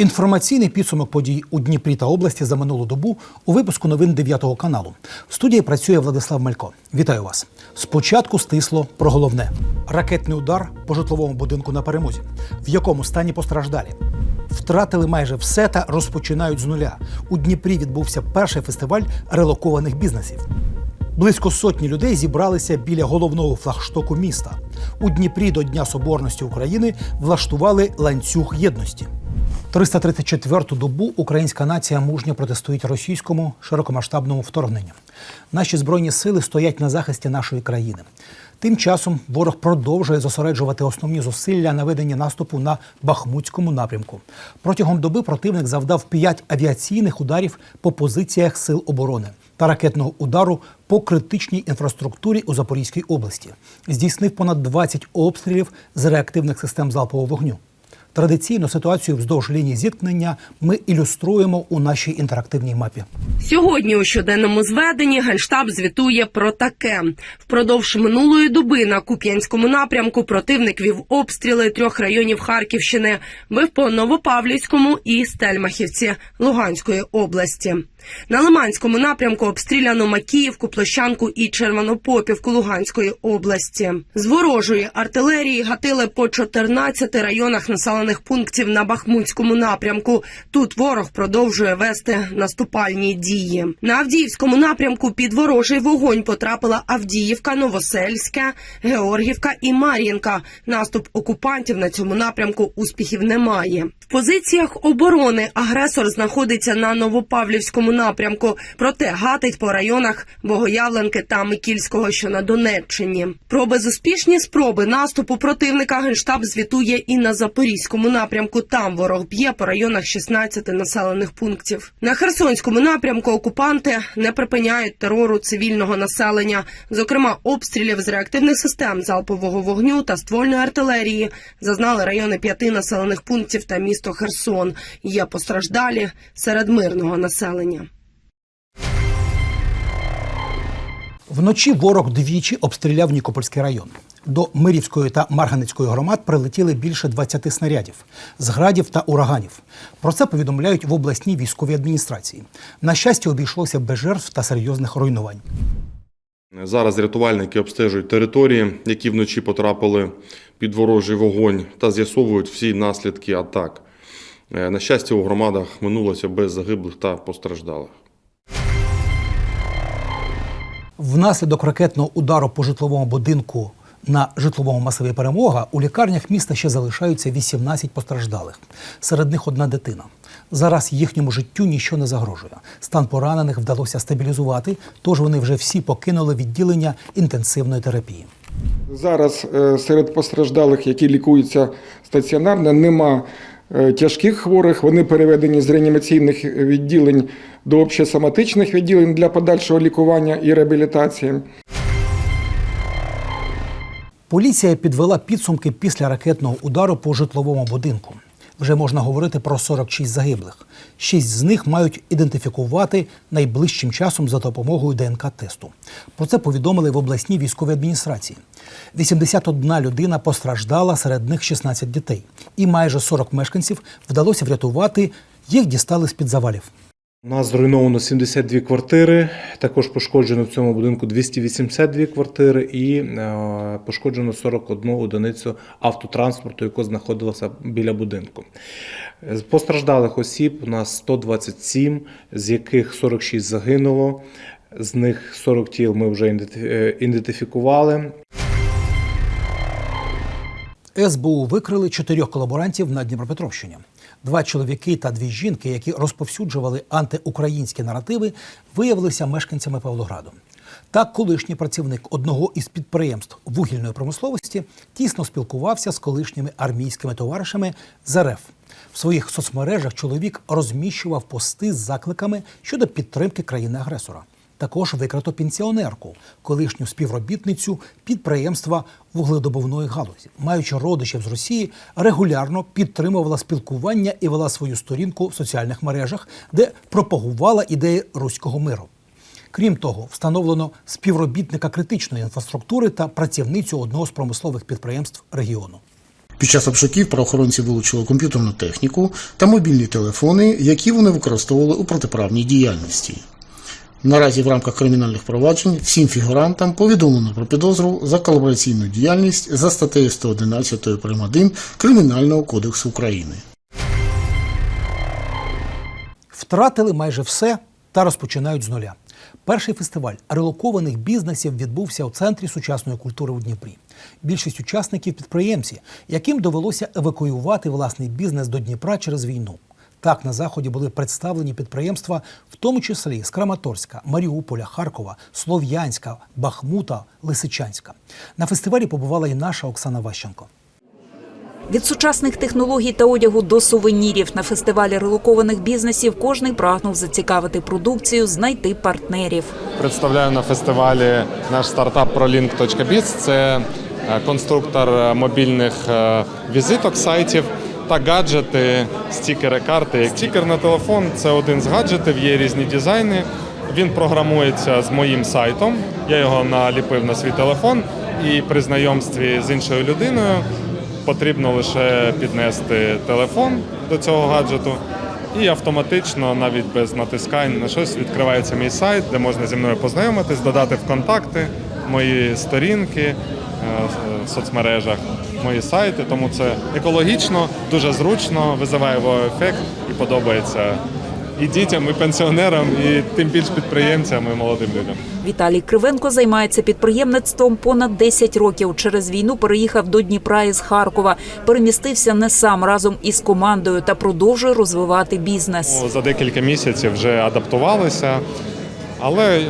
Інформаційний підсумок подій у Дніпрі та області за минулу добу у випуску новин 9 каналу. В студії працює Владислав Малько. Вітаю вас. Спочатку стисло про головне: ракетний удар по житловому будинку на перемозі, в якому стані постраждалі. Втратили майже все та розпочинають з нуля. У Дніпрі відбувся перший фестиваль релокованих бізнесів. Близько сотні людей зібралися біля головного флагштоку міста. У Дніпрі до Дня Соборності України влаштували ланцюг єдності. 334-ту добу українська нація мужньо протестує російському широкомасштабному вторгненню. Наші збройні сили стоять на захисті нашої країни. Тим часом ворог продовжує зосереджувати основні зусилля на веденні наступу на Бахмутському напрямку. Протягом доби противник завдав 5 авіаційних ударів по позиціях сил оборони та ракетного удару по критичній інфраструктурі у Запорізькій області. Здійснив понад 20 обстрілів з реактивних систем залпового вогню. Традиційно ситуацію вздовж лінії зіткнення ми ілюструємо у нашій інтерактивній мапі. Сьогодні у щоденному зведенні Генштаб звітує про таке: впродовж минулої доби на Куп'янському напрямку противник вів обстріли трьох районів Харківщини, бив по Новопавлівському і Стельмахівці Луганської області. На Лиманському напрямку обстріляно Макіївку, Площанку і Червонопопівку Луганської області. З ворожої артилерії гатили по 14 районах населених пунктів на Бахмутському напрямку. Тут ворог продовжує вести наступальні дії. На Авдіївському напрямку під ворожий вогонь потрапила Авдіївка, Новосельська, Георгівка і Мар'їнка. Наступ окупантів на цьому напрямку успіхів немає. В позиціях оборони агресор знаходиться на Новопавлівському напрямку, проте гатить по районах Богоявленки та Микільського, що на Донеччині. Про безуспішні спроби наступу противника генштаб звітує і на Запорізькому напрямку. Там ворог б'є по районах 16 населених пунктів. На Херсонському напрямку окупанти не припиняють терору цивільного населення, зокрема обстрілів з реактивних систем залпового вогню та ствольної артилерії. Зазнали райони п'яти населених пунктів та місто Херсон. Є постраждалі серед мирного населення. Вночі ворог двічі обстріляв Нікопольський район. До Мирівської та Марганецької громад прилетіли більше 20 снарядів, з градів та ураганів. Про це повідомляють в обласній військовій адміністрації. На щастя, обійшлося без жертв та серйозних руйнувань. Зараз рятувальники обстежують території, які вночі потрапили під ворожий вогонь, та з'ясовують всі наслідки атак. Е, На щастя, у громадах минулося без загиблих та постраждалих. Внаслідок ракетного удару по житловому будинку на житловому масиві перемога у лікарнях міста ще залишаються 18 постраждалих. Серед них одна дитина. Зараз їхньому життю нічого не загрожує. Стан поранених вдалося стабілізувати, тож вони вже всі покинули відділення інтенсивної терапії. Зараз е, серед постраждалих, які лікуються стаціонарно, нема е, тяжких хворих. Вони переведені з реанімаційних відділень до общесоматичних відділень для подальшого лікування і реабілітації. Поліція підвела підсумки після ракетного удару по житловому будинку. Вже можна говорити про 46 загиблих. Шість з них мають ідентифікувати найближчим часом за допомогою ДНК-тесту. Про це повідомили в обласній військовій адміністрації. 81 людина постраждала, серед них 16 дітей. І майже 40 мешканців вдалося врятувати, їх дістали з-під завалів. Нас зруйновано 72 квартири, також пошкоджено в цьому будинку 282 квартири і е, пошкоджено 41 одиницю автотранспорту, яка знаходилася біля будинку. З постраждалих осіб у нас 127, з яких 46 загинуло. З них 40 тіл ми вже е, ідентифікували. СБУ викрили чотирьох колаборантів на Дніпропетровщині. Два чоловіки та дві жінки, які розповсюджували антиукраїнські наративи, виявилися мешканцями Павлограду. Так, колишній працівник одного із підприємств вугільної промисловості тісно спілкувався з колишніми армійськими товаришами з РФ. В своїх соцмережах чоловік розміщував пости з закликами щодо підтримки країни-агресора. Також викрито пенсіонерку, колишню співробітницю підприємства вугледобувної галузі. Маючи родичів з Росії, регулярно підтримувала спілкування і вела свою сторінку в соціальних мережах, де пропагувала ідеї руського миру. Крім того, встановлено співробітника критичної інфраструктури та працівницю одного з промислових підприємств регіону. Під час обшуків правоохоронці вилучили комп'ютерну техніку та мобільні телефони, які вони використовували у протиправній діяльності. Наразі в рамках кримінальних проваджень всім фігурантам повідомлено про підозру за колабораційну діяльність за статтею 111 прим. 1 Кримінального кодексу України. Втратили майже все та розпочинають з нуля. Перший фестиваль релокованих бізнесів відбувся у центрі сучасної культури у Дніпрі. Більшість учасників підприємці, яким довелося евакуювати власний бізнес до Дніпра через війну. Так на заході були представлені підприємства, в тому числі з Краматорська, Маріуполя, Харкова, Слов'янська, Бахмута, Лисичанська. На фестивалі побувала і наша Оксана Ващенко. Від сучасних технологій та одягу до сувенірів на фестивалі релокованих бізнесів кожний прагнув зацікавити продукцію, знайти партнерів. Представляю на фестивалі наш стартап ProLink.biz. Це е, конструктор е, мобільних е, візиток сайтів та гаджети, стікери, карти. Стікер на телефон це один з гаджетів, є різні дизайни. Він програмується з моїм сайтом. Я його наліпив на свій телефон, і при знайомстві з іншою людиною потрібно лише піднести телефон до цього гаджету. І автоматично, навіть без натискань на щось, відкривається мій сайт, де можна зі мною познайомитись, додати в контакти мої сторінки в соцмережах, мої сайти. Тому це екологічно, дуже зручно, визиває ефект і подобається і дітям, і пенсіонерам, і тим більш підприємцям і молодим людям. Віталій Кривенко займається підприємництвом понад 10 років. Через війну переїхав до Дніпра із Харкова. Перемістився не сам разом із командою та продовжує розвивати бізнес. За декілька місяців вже адаптувалися. Але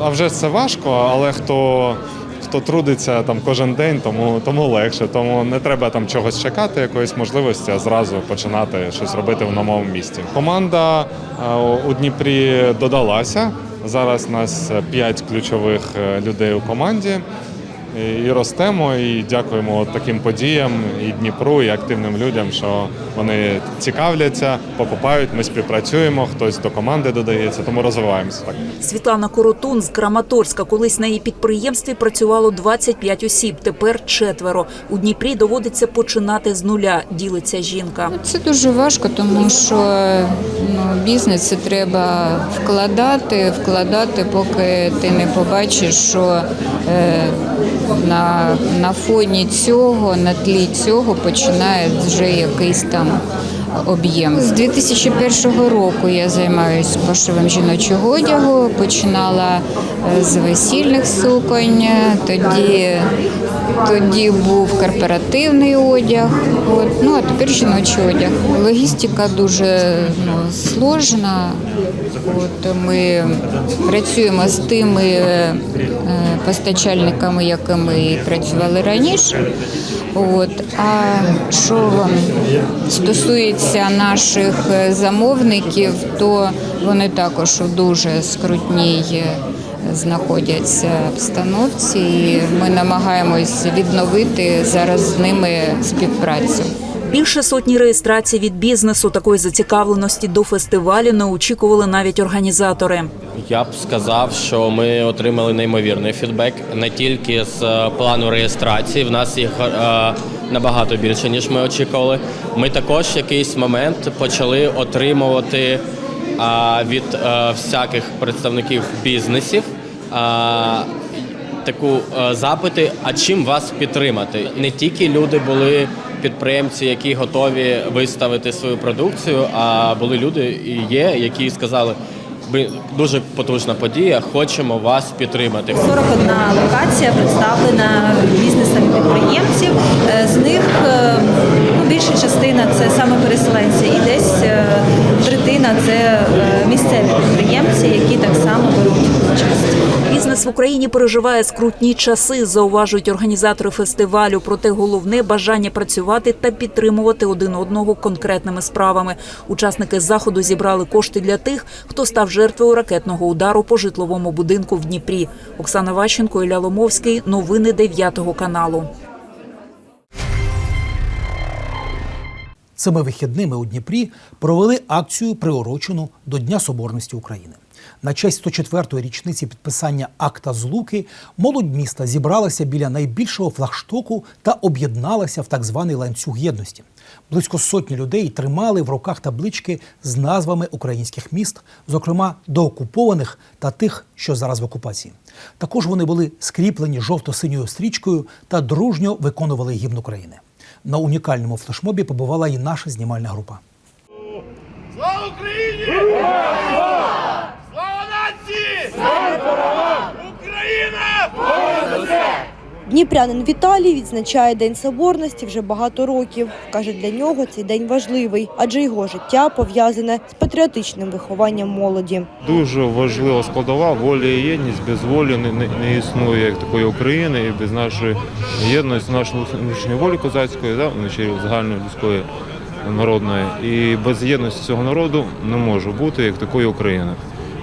а вже це важко, але хто, хто трудиться там кожен день, тому, тому легше. Тому не треба там чогось чекати, якоїсь можливості, а зразу починати щось робити в новому місті. Команда е, у Дніпрі додалася. Зараз нас п'ять ключових е, людей у команді. І ростемо, і дякуємо от таким подіям і Дніпру, і активним людям, що вони цікавляться, покупають. Ми співпрацюємо, хтось до команди додається, тому розвиваємося так. Світлана Коротун з Краматорська. Колись на її підприємстві працювало 25 осіб. Тепер четверо. У Дніпрі доводиться починати з нуля. Ділиться жінка. Ну, Це дуже важко, тому що ну, бізнес це треба вкладати, вкладати, поки ти не побачиш, що е, на, на фоні цього, на тлі цього починає вже якийсь там об'єм. З 2001 року я займаюся пошивом жіночого одягу, починала е, з весільних суконь, тоді тоді був корпоративний одяг, от, ну а тепер жіночий одяг. Логістика дуже ну, сложна. От, ми працюємо з тими е, постачальниками, якими працювали раніше. От, а що стосується наших е, замовників, то вони також у дуже скрутній е, знаходяться обстановці, і ми намагаємось відновити зараз з ними співпрацю. Більше сотні реєстрацій від бізнесу такої зацікавленості до фестивалю не очікували навіть організатори. Я б сказав, що ми отримали неймовірний фідбек не тільки з е, плану реєстрації. В нас їх е, набагато більше ніж ми очікували. Ми також в якийсь момент почали отримувати е, від всяких представників бізнесів. Таку запити, а чим вас підтримати? Не тільки люди були підприємці, які готові виставити свою продукцію, а були люди і є, які сказали, ви дуже потужна подія, хочемо вас підтримати. 41 локація представлена бізнесами підприємців. Е, З них е, ну, більша частина це саме переселенці, і десь е, третина це місцеві підприємці, які так само беруть участь. Бізнес в Україні переживає скрутні часи, зауважують організатори фестивалю. Проте головне бажання працювати та підтримувати один одного конкретними справами. Учасники заходу зібрали кошти для тих, хто став жертвою ракетного удару по житловому будинку в Дніпрі. Оксана Ващенко, Ілля Ломовський. Новини 9 каналу. Цими вихідними у Дніпрі провели акцію, приурочену до Дня Соборності України. На честь 104-ї річниці підписання акта злуки молодь міста зібралася біля найбільшого флагштоку та об'єдналася в так званий ланцюг єдності. Близько сотні людей тримали в руках таблички з назвами українських міст, зокрема доокупованих та тих, що зараз в окупації. Також вони були скріплені жовто-синьою стрічкою та дружньо виконували гімн України. На унікальному флешмобі побувала і наша знімальна група. Слава Україні! Слава нації! Слава Україна! Дніпрянин Віталій відзначає День Соборності вже багато років. Каже, для нього цей день важливий, адже його життя пов'язане з патріотичним вихованням молоді. Дуже важлива складова воля і єдність. Без волі не, не, не існує як такої України і без нашої єдності, нашої внутрішньої волі козацької, да, вночі загальної людської народної. І без єдності цього народу не може бути як такої України.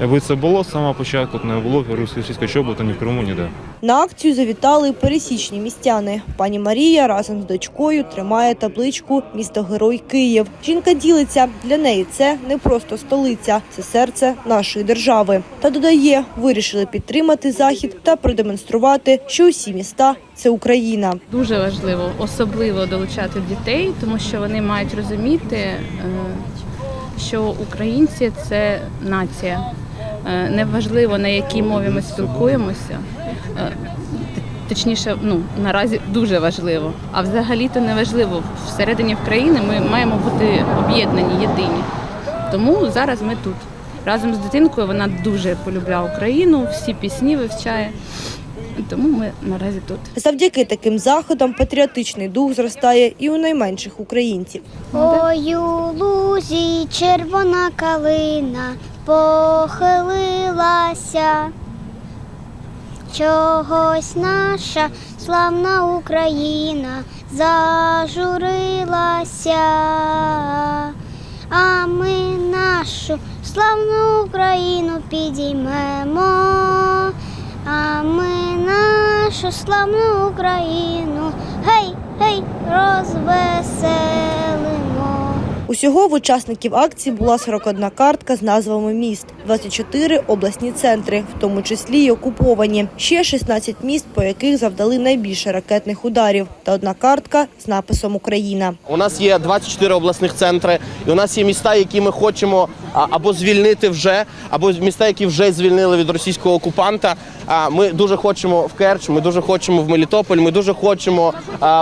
Якби це було з самого початку, то не було б російської чобота ні в Криму, ніде. На акцію завітали пересічні містяни. Пані Марія разом з дочкою тримає табличку Місто Герой Київ. Жінка ділиться для неї це не просто столиця, це серце нашої держави. Та додає, вирішили підтримати захід та продемонструвати, що усі міста це Україна. Дуже важливо особливо долучати дітей, тому що вони мають розуміти, е, що українці це нація. Е, Неважливо на якій мові ми спілкуємося. Е, Точніше, ну наразі дуже важливо. А взагалі-то не важливо. Всередині в країни ми маємо бути об'єднані, єдині. Тому зараз ми тут. Разом з дитинкою вона дуже полюбляє Україну, всі пісні вивчає. Тому ми наразі тут. Завдяки таким заходам патріотичний дух зростає і у найменших українців. Ой, у лузі червона калина похилилася. Чогось наша славна Україна зажурилася, а ми нашу славну Україну підіймемо, а ми нашу славну Україну гей, гей, розвеселимо. Усього в учасників акції була 41 картка з назвами міст, 24 обласні центри, в тому числі й окуповані. Ще 16 міст, по яких завдали найбільше ракетних ударів, та одна картка з написом Україна. У нас є 24 обласних центри, і у нас є міста, які ми хочемо або звільнити вже, або міста, які вже звільнили від російського окупанта. Ми дуже хочемо в Керч, ми дуже хочемо в Мелітополь, ми дуже хочемо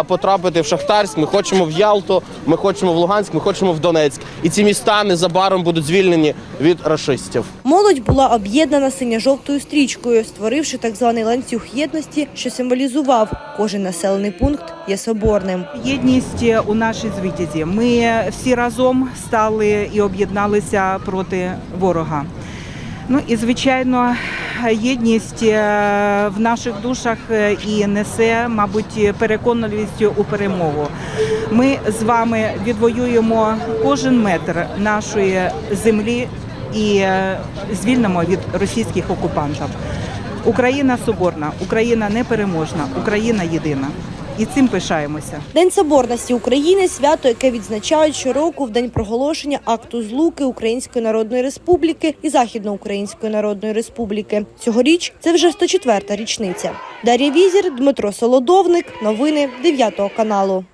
потрапити в Шахтарськ, ми хочемо в Ялту, ми хочемо в Луганськ, ми хочемо в Донецьк. І ці міста незабаром будуть звільнені від рашистів. Молодь була об'єднана синьо-жовтою стрічкою, створивши так званий ланцюг єдності, що символізував кожен населений пункт є соборним. Єдність у нашій звитязі. Ми всі разом стали і об'єдналися проти ворога. Ну і звичайно, єдність е, в наших душах е, і несе, мабуть, переконливість у перемогу. Ми з вами відвоюємо кожен метр нашої землі і е, звільнимо від російських окупантів. Україна соборна, Україна непереможна, Україна єдина. І цим пишаємося. День соборності України свято, яке відзначають щороку в день проголошення акту злуки Української Народної Республіки і Західноукраїнської Народної Республіки. Цьогоріч це вже 104-та річниця. Дар'я Візір, Дмитро Солодовник. Новини 9 каналу.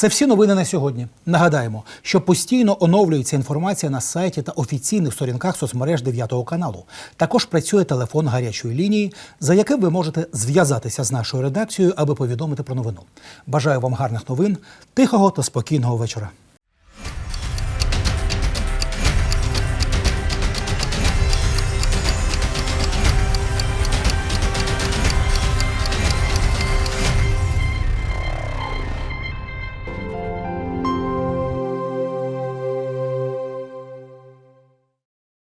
Це всі новини на сьогодні. Нагадаємо, що постійно оновлюється інформація на сайті та офіційних сторінках соцмереж 9 каналу. Також працює телефон гарячої лінії, за яким ви можете зв'язатися з нашою редакцією, аби повідомити про новину. Бажаю вам гарних новин, тихого та спокійного вечора.